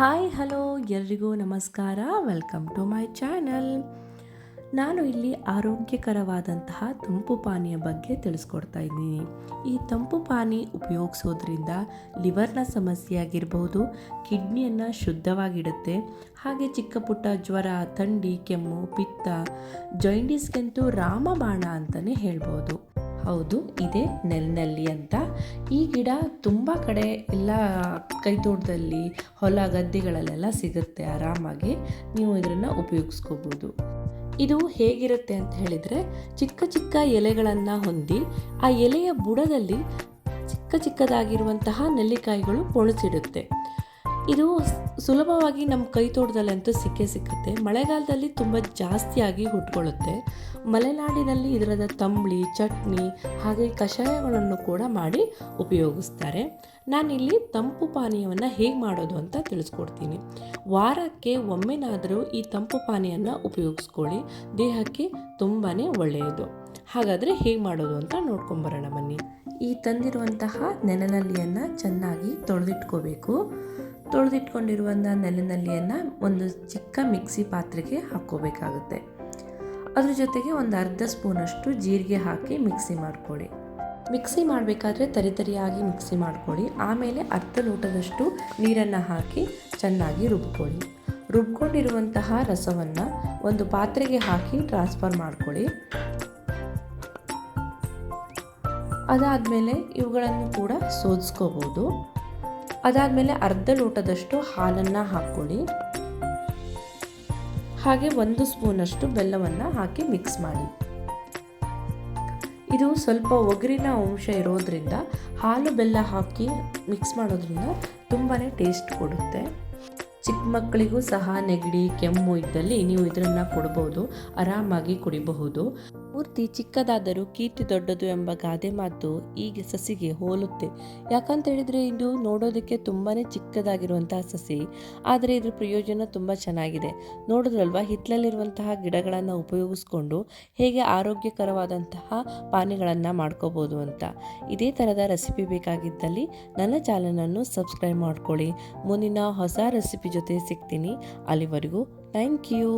Hi, hello, ಎಲ್ರಿಗೂ ನಮಸ್ಕಾರ. Welcome to my channel ನಾನು ಇಲ್ಲಿ ಆರೋಗ್ಯಕರವಾದಂತಹ ತಂಪು ಪಾನೀಯ ಬಗ್ಗೆ ತಿಳಿಸ್ಕೊಡ್ತಾ ಇದ್ದೀನಿ. ಈ ತಂಪು ಪಾನಿ ಉಪಯೋಗಿಸೋದ್ರಿಂದ ಲಿವರ್ನ ಸಮಸ್ಯೆ ಆಗಿರ್ಬೋದು, ಕಿಡ್ನಿಯನ್ನು ಶುದ್ಧವಾಗಿಡುತ್ತೆ. ಹಾಗೆ ಚಿಕ್ಕ ಪುಟ್ಟ ಜ್ವರ, ಥಂಡಿ, ಕೆಮ್ಮು, ಪಿತ್ತ ಜಾಯಿಂಡೀಸ್ಗಂತೂ ರಾಮಬಾಣ ಅಂತಲೇ ಹೇಳ್ಬೋದು. ಹೌದು, ಇದೆ ನೆಲ್ನಲ್ಲಿ ಅಂತ. ಈ ಗಿಡ ತುಂಬ ಕಡೆ ಎಲ್ಲ ಕೈತೋಟದಲ್ಲಿ, ಹೊಲ ಗದ್ದೆಗಳಲ್ಲೆಲ್ಲ ಸಿಗುತ್ತೆ ಆರಾಮಾಗಿ. ನೀವು ಇದನ್ನು ಉಪಯೋಗಿಸ್ಕೋಬೋದು. ಇದು ಹೇಗಿರುತ್ತೆ ಅಂತ ಹೇಳಿದರೆ, ಚಿಕ್ಕ ಚಿಕ್ಕ ಎಲೆಗಳನ್ನು ಹೊಂದಿ, ಆ ಎಲೆಯ ಬುಡದಲ್ಲಿ ಚಿಕ್ಕ ಚಿಕ್ಕದಾಗಿರುವಂತಹ ನೆಲ್ಲಿಕಾಯಿಗಳು ಪೊಣಸಿಡುತ್ತೆ. ಇದು ಸುಲಭವಾಗಿ ನಮ್ಮ ಕೈ ತೋಟದಲ್ಲಂತೂ ಸಿಕ್ಕೇ ಸಿಕ್ಕುತ್ತೆ. ಮಳೆಗಾಲದಲ್ಲಿ ತುಂಬ ಜಾಸ್ತಿಯಾಗಿ ಹುಟ್ಕೊಳ್ಳುತ್ತೆ. ಮಲೆನಾಡಿನಲ್ಲಿ ಇದರದ ತಂಬಳಿ, ಚಟ್ನಿ ಹಾಗೆ ಕಷಾಯಗಳನ್ನು ಕೂಡ ಮಾಡಿ ಉಪಯೋಗಿಸ್ತಾರೆ. ನಾನಿಲ್ಲಿ ತಂಪು ಪಾನೀಯವನ್ನು ಹೇಗೆ ಮಾಡೋದು ಅಂತ ತಿಳಿಸ್ಕೊಡ್ತೀನಿ. ವಾರಕ್ಕೆ ಒಮ್ಮೆನಾದರೂ ಈ ತಂಪು ಪಾನೀಯವನ್ನು ಉಪಯೋಗಿಸ್ಕೊಳ್ಳಿ. ದೇಹಕ್ಕೆ ತುಂಬಾ ಒಳ್ಳೆಯದು. ಹಾಗಾದರೆ ಹೇಗೆ ಮಾಡೋದು ಅಂತ ನೋಡ್ಕೊಂಬರೋಣ ಬನ್ನಿ. ಈ ತಂದಿರುವಂತಹ ನೆನಲಲ್ಲಿಯನ್ನು ಚೆನ್ನಾಗಿ ತೊಳೆದಿಟ್ಕೋಬೇಕು. ತೊಳೆದಿಟ್ಕೊಂಡಿರುವಂಥ ನೆಲನಲ್ಲಿಯನ್ನು ಒಂದು ಚಿಕ್ಕ ಮಿಕ್ಸಿ ಪಾತ್ರೆಗೆ ಹಾಕ್ಕೋಬೇಕಾಗುತ್ತೆ. ಅದ್ರ ಜೊತೆಗೆ ಒಂದು ಅರ್ಧ ಸ್ಪೂನಷ್ಟು ಜೀರಿಗೆ ಹಾಕಿ ಮಿಕ್ಸಿ ಮಾಡ್ಕೊಳ್ಳಿ. ಮಿಕ್ಸಿ ಮಾಡಬೇಕಾದ್ರೆ ತರಿತರಿಯಾಗಿ ಮಿಕ್ಸಿ ಮಾಡ್ಕೊಳ್ಳಿ. ಆಮೇಲೆ ಅರ್ಧ ಲೋಟದಷ್ಟು ನೀರನ್ನು ಹಾಕಿ ಚೆನ್ನಾಗಿ ರುಬ್ಕೊಳ್ಳಿ. ರುಬ್ಕೊಂಡಿರುವಂತಹ ರಸವನ್ನು ಒಂದು ಪಾತ್ರೆಗೆ ಹಾಕಿ ಟ್ರಾನ್ಸ್ಫರ್ ಮಾಡ್ಕೊಳ್ಳಿ. ಅದಾದಮೇಲೆ ಇವುಗಳನ್ನು ಕೂಡ ಸೋದಿಸ್ಕೋಬೋದು ಅದಾದಮೇಲೆ ಅರ್ಧ ಲೋಟದಷ್ಟು ಹಾಲನ್ನು ಹಾಕ್ಕೊಳ್ಳಿ. ಹಾಗೆ ಒಂದು ಸ್ಪೂನಷ್ಟು ಬೆಲ್ಲವನ್ನು ಹಾಕಿ ಮಿಕ್ಸ್ ಮಾಡಿ. ಇದು ಸ್ವಲ್ಪ ಒಗರಿನ ಅಂಶ ಇರೋದ್ರಿಂದ ಹಾಲು ಬೆಲ್ಲ ಹಾಕಿ ಮಿಕ್ಸ್ ಮಾಡೋದ್ರಿಂದ ತುಂಬಾ ಟೇಸ್ಟ್ ಕೊಡುತ್ತೆ. ಚಿಕ್ಕ ಮಕ್ಕಳಿಗೂ ಸಹ ನೆಗಡಿ ಕೆಮ್ಮು ಇದ್ದಲ್ಲಿ ನೀವು ಇದನ್ನು ಕೊಡ್ಬೋದು, ಆರಾಮಾಗಿ ಕುಡಿಬಹುದು. ಪೂರ್ತಿ ಚಿಕ್ಕದಾದರೂ ಕೀರ್ತಿ ದೊಡ್ಡದು ಎಂಬ ಗಾದೆ ಮಾತು ಈಗ ಸಸಿಗೆ ಹೋಲುತ್ತೆ. ಯಾಕಂತ ಹೇಳಿದರೆ ಇದು ನೋಡೋದಕ್ಕೆ ತುಂಬಾ ಚಿಕ್ಕದಾಗಿರುವಂತಹ ಸಸಿ, ಆದರೆ ಇದ್ರ ಪ್ರಯೋಜನ ತುಂಬ ಚೆನ್ನಾಗಿದೆ. ನೋಡಿದ್ರಲ್ವಾ, ಹಿತ್ತಲಲ್ಲಿರುವಂತಹ ಗಿಡಗಳನ್ನು ಉಪಯೋಗಿಸ್ಕೊಂಡು ಹೇಗೆ ಆರೋಗ್ಯಕರವಾದಂತಹ ಪಾನೀಯಗಳನ್ನು ಮಾಡ್ಕೋಬೋದು ಅಂತ. ಇದೇ ಥರದ ರೆಸಿಪಿ ಬೇಕಾಗಿದ್ದಲ್ಲಿ ನನ್ನ ಚಾನಲನ್ನು ಸಬ್ಸ್ಕ್ರೈಬ್ ಮಾಡ್ಕೊಳ್ಳಿ. ಮುಂದಿನ ಹೊಸ ರೆಸಿಪಿ ಜೊತೆ ಸಿಗ್ತೀನಿ. ಅಲ್ಲಿವರೆಗೂ ಥ್ಯಾಂಕ್ ಯು.